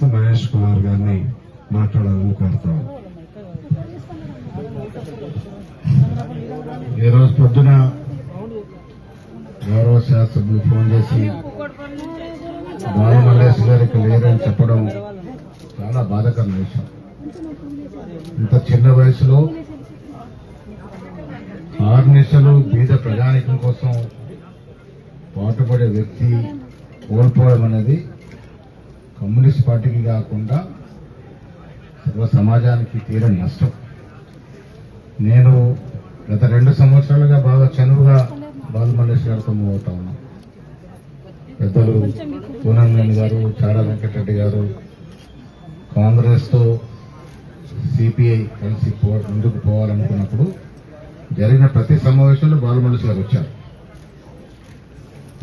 తెలియజేస్తూ మహేష్ కుమార్ గారిని మాట్లాడాలని కోరుతాం. ఈరోజు పొద్దున గౌరవ శాస్త్రజ్ఞులు ఫోన్ చేసి బాలమల్లేష్ గారికి లేరని చెప్పడం చాలా బాధకరమైన విషయం. ఇంత చిన్న వయసులో ఆర్నిశలు బీద ప్రజానికం కోసం పాటుపడే వ్యక్తి కోల్పోవడం అనేది కాంగ్రెస్ పార్టీకి కాకుండా సర్వ సమాజానికి తీరని నష్టం. నేను గత రెండు సంవత్సరాలుగా బాగా చనువుగా బాలమల్లేష్ గారితో మూవ్ అవుతా ఉన్నాం. పెద్దలు పూనంగని గారు చాడా వెంకటరెడ్డి గారు కాంగ్రెస్తో సిపిఐ కలిసి పో ముందుకు పోవాలనుకున్నప్పుడు జరిగిన ప్రతి సమావేశంలో బాలమల్లేష్ గారు వచ్చారు.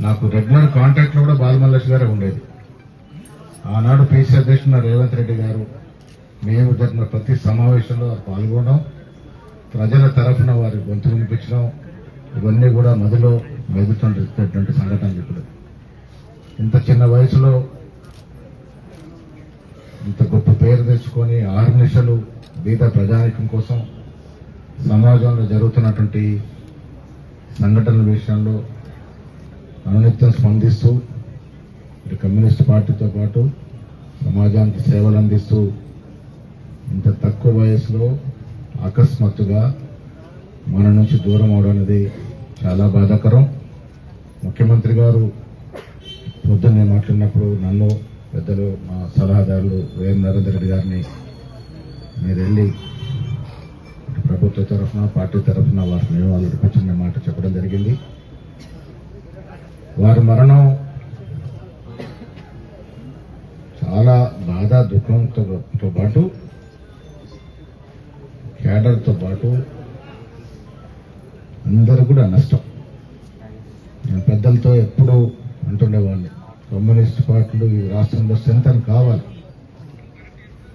నాకు రెగ్యులర్ కాంటాక్ట్లో కూడా బాలమల్లేష్ గారే ఉండేది. ఆనాడు పీసీ అధ్యక్షుడు రేవంత్ రెడ్డి గారు మేము జరిగిన ప్రతి సమావేశంలో పాల్గొనడం ప్రజల తరఫున వారి గొంతు వినిపించడం ఇవన్నీ కూడా మదిలో మెదుతున్నటువంటి సంఘటనలు ఇప్పుడు. ఇంత చిన్న వయసులో ఇంత గొప్ప పేరు తెచ్చుకొని ఆరు నిమిషాలు బీద ప్రజానికం కోసం సమాజంలో జరుగుతున్నటువంటి సంఘటనల విషయంలో అనునిత్యం స్పందిస్తూ కమ్యూనిస్ట్ పార్టీతో పాటు సమాజానికి సేవలు అందిస్తూ ఇంత తక్కువ వయసులో అకస్మాత్తుగా మన నుంచి దూరం అవడం అనేది చాలా బాధాకరం. ముఖ్యమంత్రి గారు పొద్దున్నే మాట్లాడినప్పుడు నన్ను పెద్దలు మా సలహాదారులు వేం నరేందర్ రెడ్డి గారిని మీరు వెళ్ళి ప్రభుత్వ తరఫున పార్టీ తరఫున వారిని వాళ్ళు మాట చెప్పడం జరిగింది. వారి మరణం చాలా బాధ దుఃఖంతో పాటు కేడర్తో పాటు అందరూ కూడా నష్టం. నేను పెద్దలతో ఎప్పుడూ అంటుండేవాడిని కమ్యూనిస్ట్ పార్టీలు ఈ రాష్ట్రంలో స్ట్రెంతన్ కావాలి.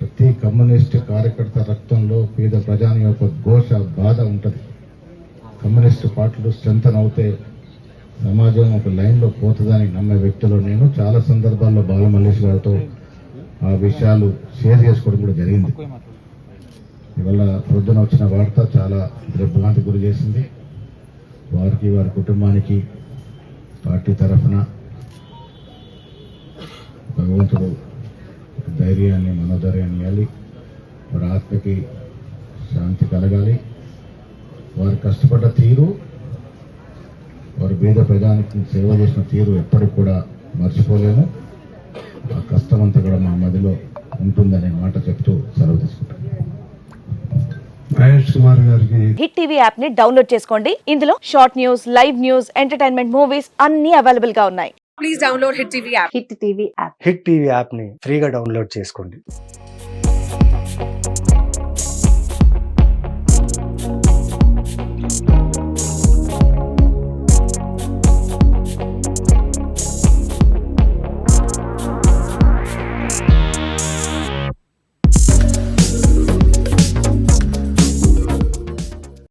ప్రతి కమ్యూనిస్ట్ కార్యకర్త రక్తంలో పేద ప్రజాని యొక్క ఘోష బాధ ఉంటుంది. కమ్యూనిస్ట్ పార్టీలు స్ట్రెంతన్ అవుతే సమాజం ఒక లైన్లో పోతుందని నమ్మే వ్యక్తులు నేను చాలా సందర్భాల్లో బాలమల్లేష్ గారితో ఆ విషయాలు షేర్ చేసుకోవడం కూడా జరిగింది. ఇవాళ పొద్దున వచ్చిన వార్త చాలా దిగ్భ్రాంతి గురి చేసింది. వారికి వారి కుటుంబానికి పార్టీ తరఫున భగవంతుడు ధైర్యాన్ని మనోధైర్యాన్ని ఇవ్వాలి. వారి ఆత్మకి శాంతి కలగాలి. వారు కష్టపడ్డ తీరు వారు బీద ప్రజానికి సేవ చేసిన తీరు ఎప్పటికి కూడా మర్చిపోలేము. ఆ కష్టం అంతా కూడా మా మదిలో ఉంటుందనే మాట చెప్తూ సెలవు తీసుకుంటాను మహేష్ కుమార్ గారికి హిట్ టీవీ యాప్ని డౌన్లోడ్ చేసుకోండి. ఇందులో short news live news entertainment movies అన్ని అవైలబుల్గా ఉన్నాయి. please download Hit TV app. Hit TV app. Hit TV యాప్ని ఫ్రీగా డౌన్లోడ్ చేసుకోండి.